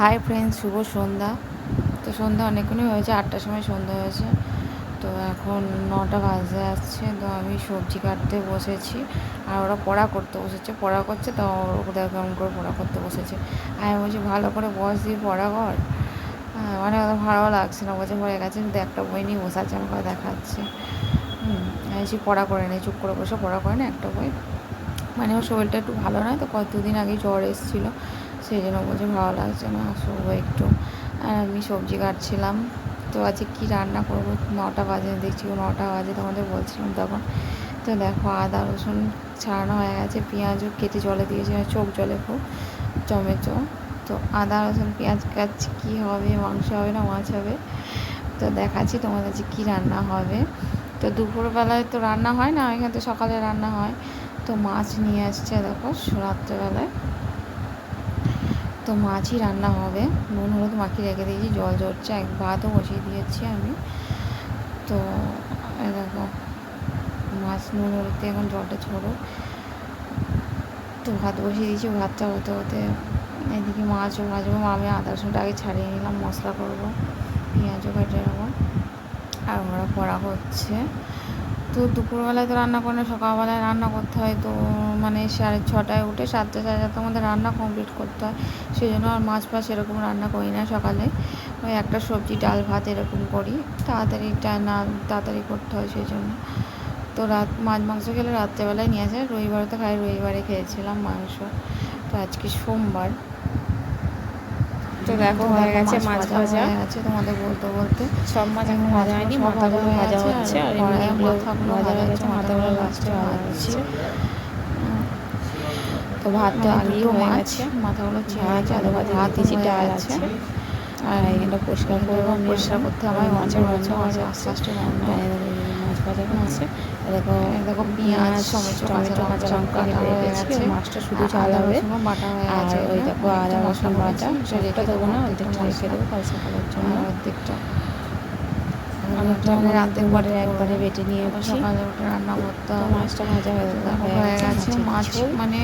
Hi friends শুভ সন্ধ্যা। তো সন্ধ্যা অনেকক্ষণই হয়েছে, আটটার সময় সন্ধ্যা হয়েছে। তো এখন নটা বাজে আসছে, তো আমি সবজি কাটতে বসেছি। আর ওরা পড়া করতে বসেছে, পড়া করছে, তো ওদের কেমন করে পড়া করতে বসেছে। আমি বলছি, ভালো করে বস দিয়ে পড়া কর। হ্যাঁ মানে ভালো লাগছে না, বলছে হয়ে গেছে, কিন্তু একটা বই নিয়ে বসে আছে, আমাকে দেখাচ্ছে। বলছি, পড়া করে নেই চুপ করে বসে, পড়া করে না একটা বই। মানে ওর শরীরটা একটু ভালো নয়, তো কতদিন আগে জ্বর এসেছিল। সেই জন্য বলছে ভালো লাগছে না শোবো একটু। আর আমি সবজি কাটছিলাম। তো আজকে কী রান্না করব? নটা বাজে, দেখছি নটা বাজে, তোমাদের বলছিলাম তখন। তো দেখো আদা, রসুন ছাড়ানো হয়ে গেছে, পেঁয়াজও কেটে জলে দিয়েছি চোখ জলে খুব টমেটো। তো আদা, রসুন, পেঁয়াজ কাটছি, কী হবে, মাংস হবে না মাছ হবে? তো দেখাচ্ছি তোমাদের যে কী রান্না হবে। তো দুপুরবেলায় তো রান্না হয় না, এখানে তো সকালে রান্না হয়। তো মাছ নিয়ে আসছে, দেখো, রাত্রেবেলায়। তো মাছই রান্না হবে। নুন, হলুদ মাখিয়ে রেখে দিয়েছি, জল ঝরছে, এক ভাতও বসিয়ে দিয়েছি আমি। তো দেখো, মাছ, নুন, হলুদ এখন জলটা ছোড়ো তো ভাত বসিয়ে দিয়েছি, ভাতটা হতে হতে এদিকে মাছও ভাজবো, আমি আদা রসুনটা আগে ছাড়িয়ে নিলাম, মশলা করব, পেঁয়াজও কেটে নেব। আর ওরা পড়া হচ্ছে। তো দুপুরবেলায় তো রান্না করে সকালবেলায় রান্না করতে হয়। তো মানে সাড়ে ছটায় উঠে সাতটা সাড়ে সাতটার মধ্যে রান্না কমপ্লিট করতে হয়। সেই জন্য আর মাছ ফাছ এরকম রান্না করি না সকালে। ওই একটা সবজি, ডাল ভাত এরকম করি। তাড়াতাড়ি না, তাড়াতাড়ি করতে হয় সেই জন্য তো রাত, মাছ মাংস খেলে রাত্রেবেলায় নিয়ে আসে। রবিবারে তো খাই রবিবারে খেয়েছিলাম মাংস। তো আজকে সোমবার। তো দেখো হয়ে গেছে মাছ ভাজা গেছে তোমাদের বলতে বলতে। সব মাছ এখন ভাজা হয়নি মাথাগুলো ভাজা হচ্ছে আর এমনিগুলো ভাজা হয়ে গেছে মাথাগুলো লাস্টে ভাজা হচ্ছে। তো ভাতটা আগেই হয়ে গেছে। মাথাগুলো ভাত আলু ভাজা ভাত দিয়েছি ডাল আছে। আর এখানটা পরিষ্কার করব পরিষ্কার করতে হয় মাছের রান্না মাছ আস্তে আস্তে রান্না হয়। ভাজা দেখো দেখো পেঁয়াজ টমেটো কাঁচা লঙ্কা কেটে হয়ে রেখেছি গেছে। মাছটা শুধু ঝাল হবে। বাটা হয়ে আর ওই দেখো আদা রসুন বাটা সেটা দেবো না অর্ধেকটা রেখে দেবো কাল সকালের জন্য। অর্ধেকটা। আমি রাতে একবারে বেটে নিয়ে সকালে উঠে রান্না করতে মাছটা ভাজা হয়ে হয়ে হয়ে গেছে। মাছ মানে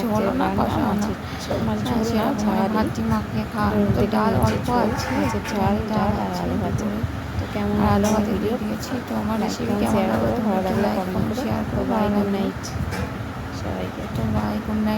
ঝোল না কষা মাছের- মাছ ঝোল না ঝাল হাতি মাখিয়ে খাওয়া ডাল অল্প আছে। ঝাল, ডাল আর আলু ভাজা। কেমন আলু ভাতে ভিডিও দিয়েছি? তো আমার রেসিপি কেমন লাগল? ভালো লাগলে কমেন্ট শেয়ার তো বাই গুড নাইট সবাইকে। তো বাই গুড নাইট